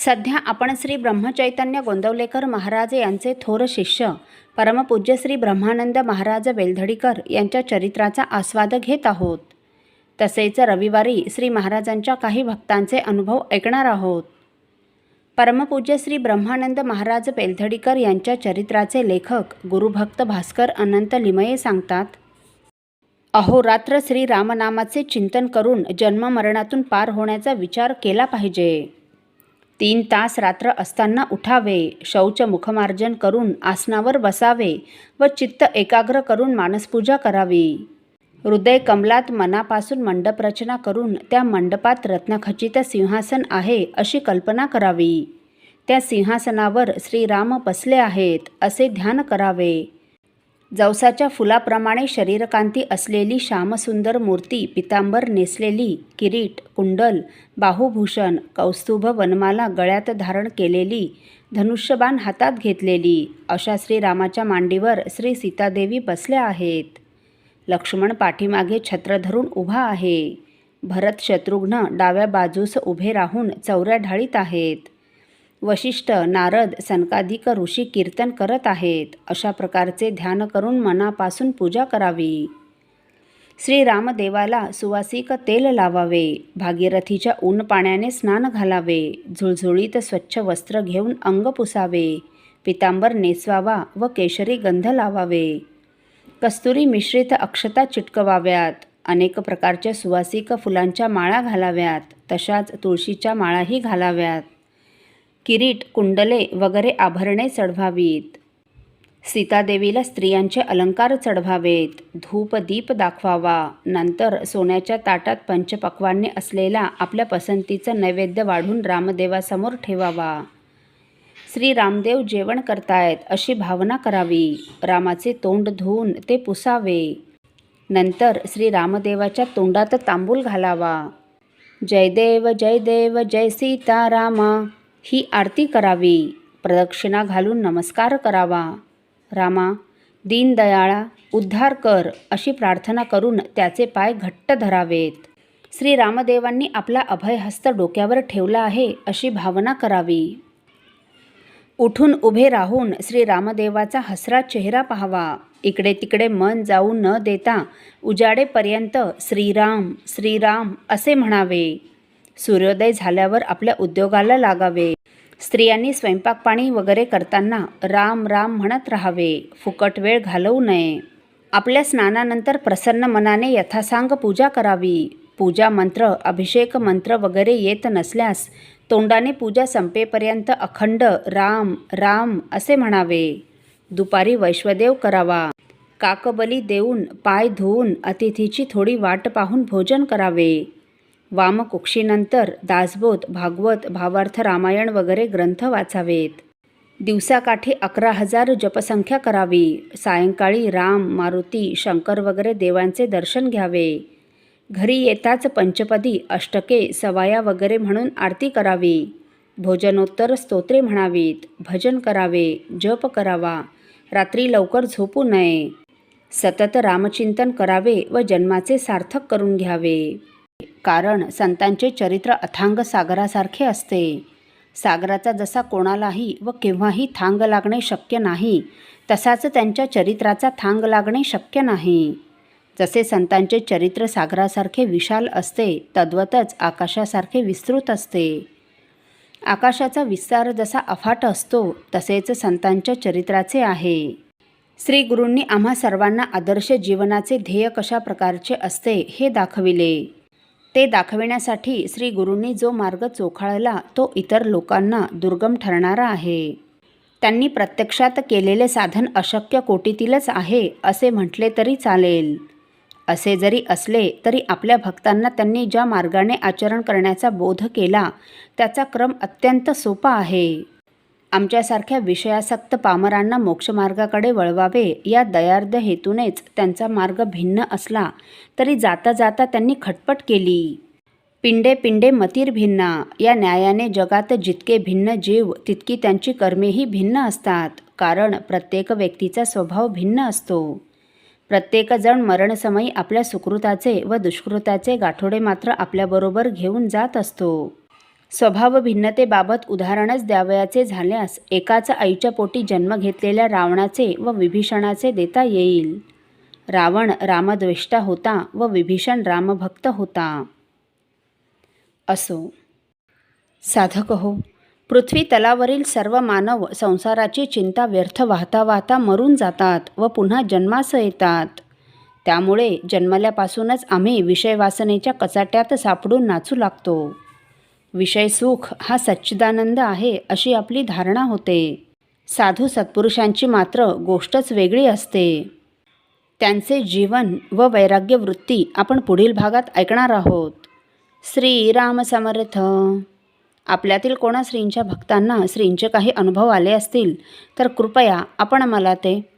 सध्या आपण श्री ब्रह्मचैतन्य गोंदवलेकर महाराज यांचे थोर शिष्य परमपूज्य श्री ब्रह्मानंद महाराज वेलधडीकर यांच्या चरित्राचा आस्वाद घेत आहोत. तसेच रविवारी श्री महाराजांच्या काही भक्तांचे अनुभव ऐकणार आहोत. परमपूज्य श्री ब्रह्मानंद महाराज वेलधडीकर यांच्या चरित्राचे लेखक गुरुभक्त भास्कर अनंत लिमये सांगतात अहोरात्र श्री रामनामाचे चिंतन करून जन्ममरणातून पार होण्याचा विचार केला पाहिजे. तीन तास रात्र असताना उठावे शौच मुखमार्जन करून आसनावर बसावे व चित्त एकाग्र करून मानसपूजा करावी. हृदय कमलात मनापासून मंडप रचना करून त्या मंडपात रत्नखचित सिंहासन आहे अशी कल्पना करावी. त्या सिंहासनावर श्रीराम बसले आहेत असे ध्यान करावे. जवसाच्या फुलाप्रमाणे शरीरकांती असलेली श्यामसुंदर मूर्ती पितांबर नेसलेली किरीट कुंडल बाहुभूषण कौस्तुभ वनमाला गळ्यात धारण केलेली धनुष्यबाण हातात घेतलेली अशा श्रीरामाच्या मांडीवर श्री सीतादेवी बसल्या आहेत. लक्ष्मण पाठीमागे छत्र धरून उभा आहे. भरत शत्रुघ्न डाव्या बाजूस उभे राहून चौऱ्या ढाळीत आहेत. वशिष्ठ नारद सनकाधिक ऋषी कीर्तन करत आहेत. अशा प्रकारचे ध्यान करून मनापासून पूजा करावी. श्रीरामदेवाला सुवासिक तेल लावावे. भागीरथीच्या ऊन पाण्याने स्नान घालावे. झुळझुळीत स्वच्छ वस्त्र घेऊन अंग पुसावे. पितांबर नेसवावा व केशरी गंध लावावे. कस्तुरी मिश्रित अक्षता चिटकवाव्यात. अनेक प्रकारच्या सुवासिक फुलांच्या माळा घालाव्यात. तशाच तुळशीच्या माळाही घालाव्यात. किरीट कुंडले वगैरे आभरणे चढवावीत. सीतादेवीला स्त्रियांचे अलंकार चढवावेत. धूप दीप दाखवावा. नंतर सोन्याच्या ताटात पंचपक्वान्य असलेला आपल्या पसंतीचं नैवेद्य वाढून रामदेवासमोर ठेवावा. श्री रामदेव जेवण करतायत अशी भावना करावी. रामाचे तोंड धुवून ते पुसावे. नंतर श्री रामदेवाच्या तोंडात तांबूल घालावा. जय देव जय देव जय सीतारामा. ही आरती करावी. प्रदक्षिणा घालून नमस्कार करावा. रामा दीनदयाळा उद्धार कर अशी प्रार्थना करून त्याचे पाय घट्ट धरावेत. श्री रामदेवांनी आपला अभयहस्त डोक्यावर ठेवला आहे अशी भावना करावी. उठून उभे राहून श्री रामदेवाचा हसरा चेहरा पाहावा. इकडे तिकडे मन जाऊ न देता उजाडेपर्यंत श्रीराम श्रीराम असे म्हणावे. सूर्योदय झाल्यावर आपल्या उद्योगाला लागावे. स्त्रियांनी स्वयंपाक पाणी वगैरे करताना राम राम म्हणत राहावे. फुकट वेळ घालवू नये. आपल्या स्नानानंतर प्रसन्न मनाने यथासांग पूजा करावी. पूजा मंत्र अभिषेक मंत्र वगैरे येत नसल्यास तोंडाने पूजा संपेपर्यंत अखंड राम राम असे म्हणावे. दुपारी वैश्वदेव करावा. काकबली देऊन पाय धुवून अतिथीची थोडी वाट पाहून भोजन करावे. वामकुक्षीनंतर दासबोध भागवत भावार्थ रामायण वगैरे ग्रंथ वाचावेत. दिवसाकाठी अकरा हजार जपसंख्या करावी. सायंकाळी राम मारुती शंकर वगैरे देवांचे दर्शन घ्यावे. घरी येताच पंचपदी अष्टके सवाया वगैरे म्हणून आरती करावी. भोजनोत्तर स्तोत्रे म्हणावीत. भजन करावे जप करावा. रात्री लवकर झोपू नये. सतत रामचिंतन करावे व जन्माचे सार्थक करून घ्यावे. कारण संतांचे चरित्र अथांग सागरासारखे असते. सागराचा जसा कोणालाही व केव्हाही थांग लागणे शक्य नाही तसाच त्यांच्या चरित्राचा थांग लागणे शक्य नाही. जसे संतांचे चरित्र सागरासारखे विशाल असते तद्वतच आकाशासारखे विस्तृत असते. आकाशाचा विस्तार जसा अफाट असतो तसेच संतांच्या चरित्राचे आहे. श्री गुरूंनी आम्हा सर्वांना आदर्श जीवनाचे ध्येय कशा प्रकारचे असते हे दाखविले. ते दाखविण्यासाठी श्री गुरूंनी जो मार्ग चोखाळला तो इतर लोकांना दुर्गम ठरणारा आहे. त्यांनी प्रत्यक्षात केलेले साधन अशक्य कोटीतीलच आहे असे म्हटले तरी चालेल. असे जरी असले तरी आपल्या भक्तांना त्यांनी ज्या मार्गाने आचरण करण्याचा बोध केला त्याचा क्रम अत्यंत सोपा आहे. आमच्यासारख्या विषयासक्त पामरांना मोक्षमार्गाकडे वळवावे या दयार्द हेतूनेच त्यांचा मार्ग भिन्न असला तरी जाता जाता त्यांनी खटपट केली. पिंडे पिंडे मतीर भिन्ना या न्यायाने जगात जितके भिन्न जीव तितकी त्यांची कर्मेही भिन्न असतात कारण प्रत्येक व्यक्तीचा स्वभाव भिन्न असतो. प्रत्येकजण मरणसमयी आपल्या सुकृताचे व दुष्कृताचे गाठोडे मात्र आपल्याबरोबर घेऊन जात असतो. स्वभाव भिन्नतेबाबत उदाहरणच द्यावयाचे झाल्यास एकाच आईच्या पोटी जन्म घेतलेल्या रावणाचे व विभीषणाचे देता येईल. रावण रामद्वेष्टा होता व विभीषण रामभक्त होता. असो. साधक हो. पृथ्वी तलावरील सर्व मानव संसाराची चिंता व्यर्थ वाहता वाहता मरून जातात व पुन्हा जन्मास येतात. त्यामुळे जन्मल्यापासूनच आम्ही विषयवासनेच्या कचाट्यात सापडून नाचू लागतो. विषय सुख हा सच्चिदानंद आहे अशी आपली धारणा होते. साधू सत्पुरुषांची मात्र गोष्टच वेगळी असते. त्यांचे जीवन व वैराग्य वृत्ती आपण पुढील भागात ऐकणार आहोत. श्रीराम समर्थ. आपल्यातील कोणा श्रींच्या भक्तांना श्रींचे काही अनुभव आले असतील तर कृपया आपण मला ते